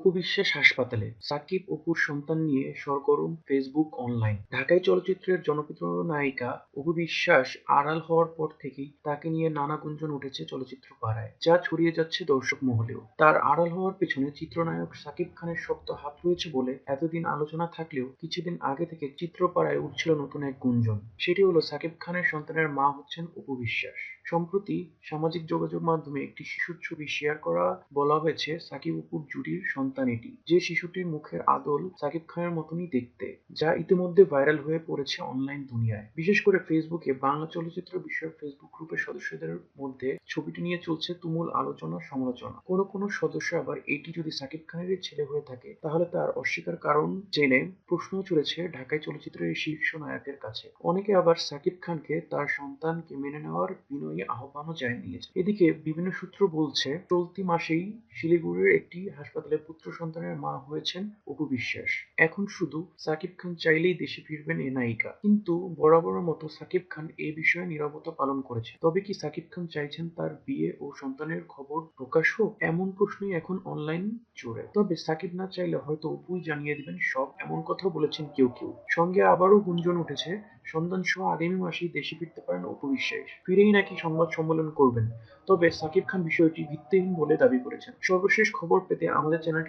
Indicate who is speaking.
Speaker 1: অপু বিশ্বাস হাসপাতালে সাকিব অপুর সন্তান নিয়ে সরগরম ফেসবুক অনলাইন। ঢাকাই চলচ্চিত্রের জনপ্রিয় নায়িকা অপু বিশ্বাস আড়াল হওয়ার পর থেকেই তাকে নিয়ে নানা গুঞ্জন উঠেছে চলচ্চিত্র পাড়ায় যা ছড়িয়ে যাচ্ছে দর্শক মহলেও। তার আড়াল হওয়ার পেছনে চিত্রনায়ক সাকিব খানের শক্ত হাত রয়েছে বলে এতদিন আলোচনা থাকলেও কিছুদিন আগে থেকে চিত্রপাড়ায় উঠছিল নতুন এক গুঞ্জন। সেটি হলো সাকিব খানের সন্তানের মা হচ্ছেন অপু বিশ্বাস সম্প্রতি সামাজিক যোগাযোগ মাধ্যমে একটি শিশুর ছবি শেয়ার করা বলা হয়েছে সাকিব অপুর জুটির সন্তান। এটি যে শিশুটির মুখের আদল সাকিব খানের মতনই দেখতে, যা ইতিমধ্যে ভাইরাল হয়ে পড়েছে অনলাইন দুনিয়ায়। বিশেষ করে ফেসবুকে বাংলা চলচ্চিত্র বিষয়ক ফেসবুক গ্রুপের সদস্যদের মধ্যে ছবিটি নিয়ে চলছে তুমুল আলোচনা সমালোচনা। কোনো কোনো সদস্য আবার এটি যদি সাকিব খানেরই ছেলে হয়ে থাকে, তাহলে তার অস্বীকার কারণ জেনে প্রশ্ন চলেছে ঢাকায় চলচ্চিত্রের শীর্ষ নায়কের কাছে। অনেকে আবার সাকিব খানকে তার সন্তানকে মেনে নেওয়ার বিনয়ী আহ্বানও জানিয়েছে। এদিকে বিভিন্ন সূত্র বলছে, চলতি মাসেই শিলিগুড়ির একটি হাসপাতালে পুত্র সন্তানের মা হয়েছেন অপু বিশ্বাস। এখন শুধু সাকিব খান চাইলেই দেশে ফিরবেন এ নায়িকা। কিন্তু বরাবরের মতো সাকিব খান এ বিষয়ে নীরবতা পালন করেছে তবে কি সাকিব খান চাইছেন তার বিয়ে ও সন্তানের খবর প্রকাশ হোক? এমন প্রশ্নই এখন অনলাইন জুড়ে তবে সাকিব না চাইলে হয়তো অপুই জানিয়ে দিবেন সব এমন কথাও বলেছেন কেউ কেউ। সঙ্গে আবারও গুঞ্জন উঠেছে, সন্তান সহ আগামী মাসেই দেশে ফিরতে পারেন অপু বিশ্বাস। ফিরেই নাকি সংবাদ সম্মেলন করবেন। তবে সাকিব খান বিষয়টি ভিত্তিহীন বলে দাবি করেছেন। সর্বশেষ খবর পেতে আমাদের